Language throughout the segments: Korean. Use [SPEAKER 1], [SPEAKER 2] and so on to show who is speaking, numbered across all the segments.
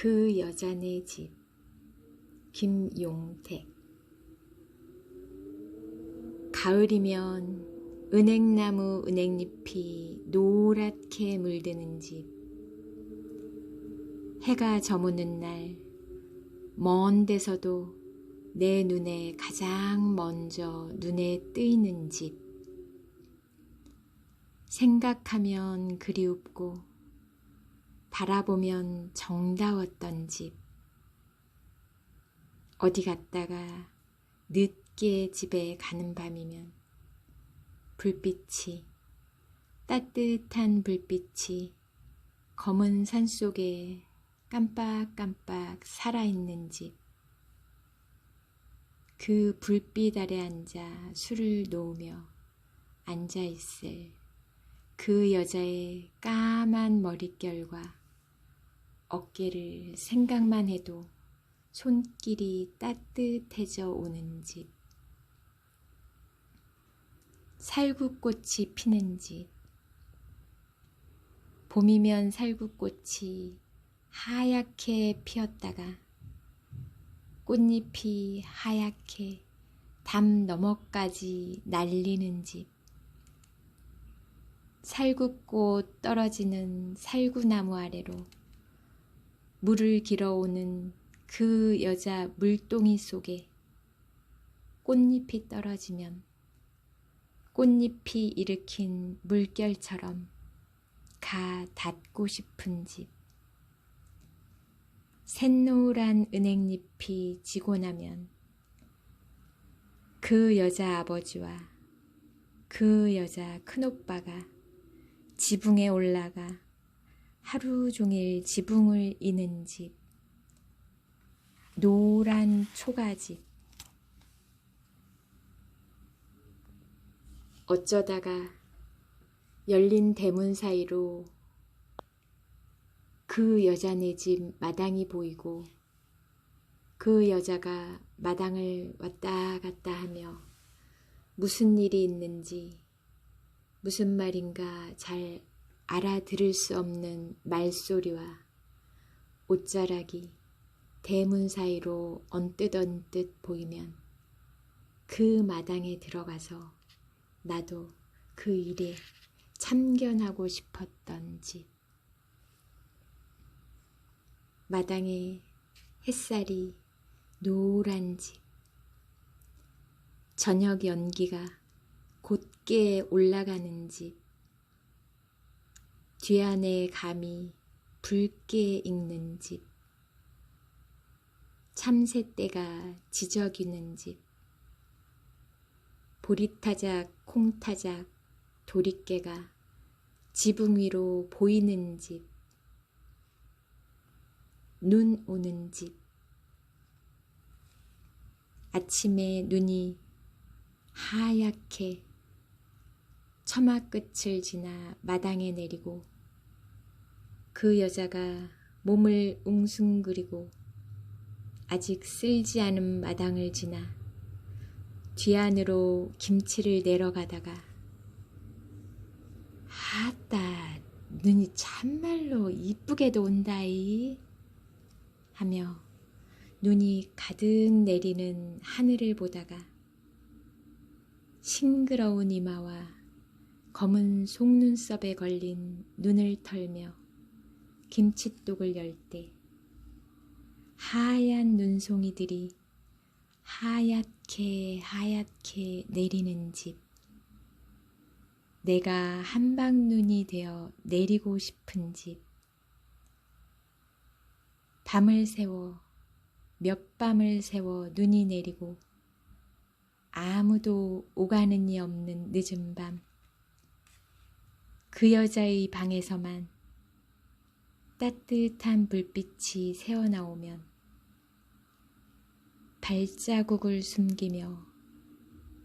[SPEAKER 1] 그 여자네 집. 김용택. 가을이면 은행나무 은행잎이 노랗게 물드는 집. 해가 저무는 날 먼 데서도 내 눈에 가장 먼저 눈에 뜨이는 집. 생각하면 그리웁고 바라보면 정다웠던 집. 어디 갔다가 늦게 집에 가는 밤이면 불빛이, 따뜻한 불빛이 검은 산 속에 깜빡깜빡 살아있는 집. 그 불빛 아래 앉아 술을 놓으며 앉아있을 그 여자의 까만 머릿결과 어깨를 생각만 해도 손길이 따뜻해져 오는 집. 살구꽃이 피는 집. 봄이면 살구꽃이 하얗게 피었다가 꽃잎이 하얗게 담 너머까지 날리는 집. 살구꽃 떨어지는 살구나무 아래로 물을 길어오는 그 여자 물동이 속에 꽃잎이 떨어지면 꽃잎이 일으킨 물결처럼 가 닿고 싶은 집. 샛노란 은행잎이 지고 나면 그 여자 아버지와 그 여자 큰오빠가 지붕에 올라가 하루 종일 지붕을 이는 집. 노란 초가집. 어쩌다가 열린 대문 사이로 그 여자네 집 마당이 보이고 그 여자가 마당을 왔다 갔다 하며 무슨 일이 있는지 무슨 말인가 잘 알아들을 수 없는 말소리와 옷자락이 대문 사이로 언뜻 언뜻 보이면 그 마당에 들어가서 나도 그 일에 참견하고 싶었던 집. 마당에 햇살이 노란 집. 저녁 연기가 곧게 올라가는 집. 뒤안에 감이 붉게 익는 집. 참새떼가 지저귀는 집. 보리타작, 콩타작, 도리깨가 지붕 위로 보이는 집. 눈 오는 집. 아침에 눈이 하얗게 처마 끝을 지나 마당에 내리고 그 여자가 몸을 웅숭그리고 아직 쓸지 않은 마당을 지나 뒤안으로 김치를 내려가다가 아따 눈이 참말로 이쁘게도 온다이 하며 눈이 가득 내리는 하늘을 보다가 싱그러운 이마와 검은 속눈썹에 걸린 눈을 털며 김치독을 열 때 하얀 눈송이들이 하얗게 하얗게 내리는 집. 내가 한방눈이 되어 내리고 싶은 집. 밤을 새워 몇 밤을 새워 눈이 내리고 아무도 오가는 이 없는 늦은 밤. 그 여자의 방에서만 따뜻한 불빛이 새어나오면 발자국을 숨기며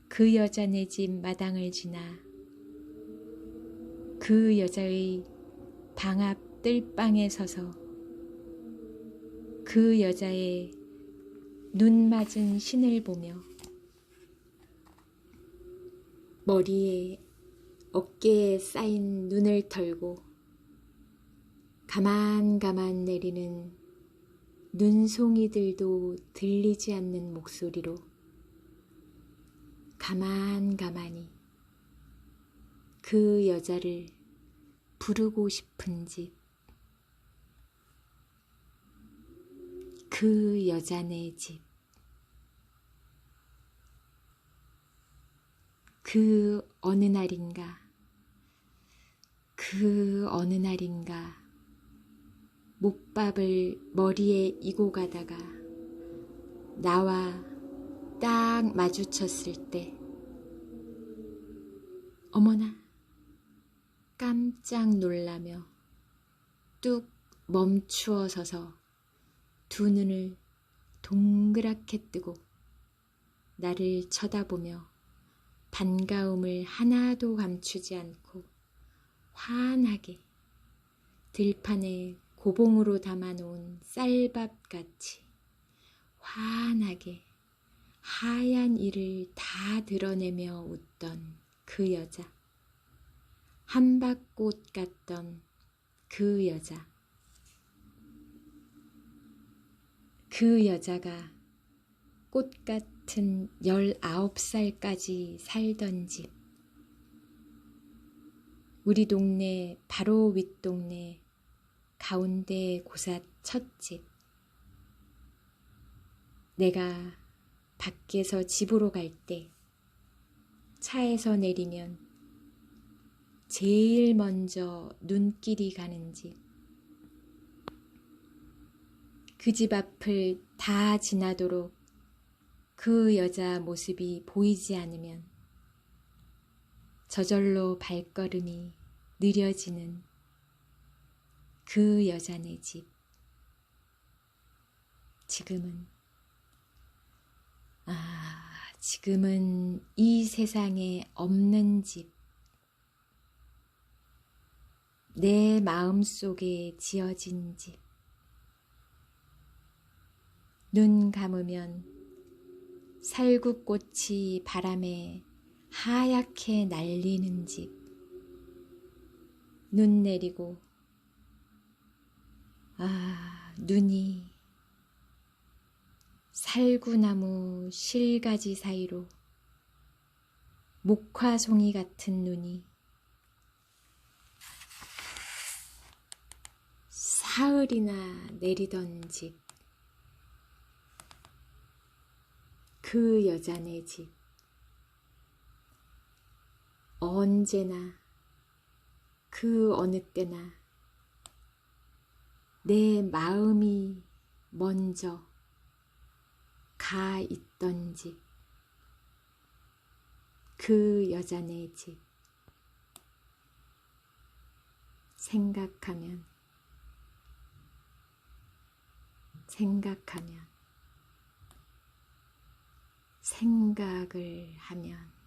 [SPEAKER 1] 그 여자네 집 마당을 지나 그 여자의 방 앞 뜰방에 서서 그 여자의 눈 맞은 신을 보며 머리에 어깨에 쌓인 눈을 털고 가만가만 내리는 눈송이들도 들리지 않는 목소리로 가만 가만히 그 여자를 부르고 싶은 집. 그 여자네 집. 그 어느 날인가, 그 어느 날인가, 못밥을 머리에 이고 가다가 나와 딱 마주쳤을 때, 어머나, 깜짝 놀라며 뚝 멈추어 서서 두 눈을 동그랗게 뜨고 나를 쳐다보며 반가움을 하나도 감추지 않고 환하게 들판에 고봉으로 담아놓은 쌀밥 같이 환하게 하얀 이를 다 드러내며 웃던 그 여자. 한박꽃 같던 그 여자. 그 여자가 꽃 같은 열아홉 살까지 살던 집. 우리 동네 바로 윗동네 가운데 고삿 첫집. 내가 밖에서 집으로 갈 때 차에서 내리면 제일 먼저 눈길이 가는 집. 그 집 앞을 다 지나도록 그 여자 모습이 보이지 않으면 저절로 발걸음이 느려지는 그 여자네 집. 지금은, 아, 지금은 이 세상에 없는 집. 내 마음 속에 지어진 집. 눈 감으면 살구꽃이 바람에 하얗게 날리는 집. 눈 내리고, 아, 눈이 살구나무 실가지 사이로 목화송이 같은 눈이 사흘이나 내리던 집. 그 여자네 집. 언제나 그 어느 때나 내 마음이 먼저 가 있던 집. 그 여자네 집. 생각하면 생각하면 생각을 하면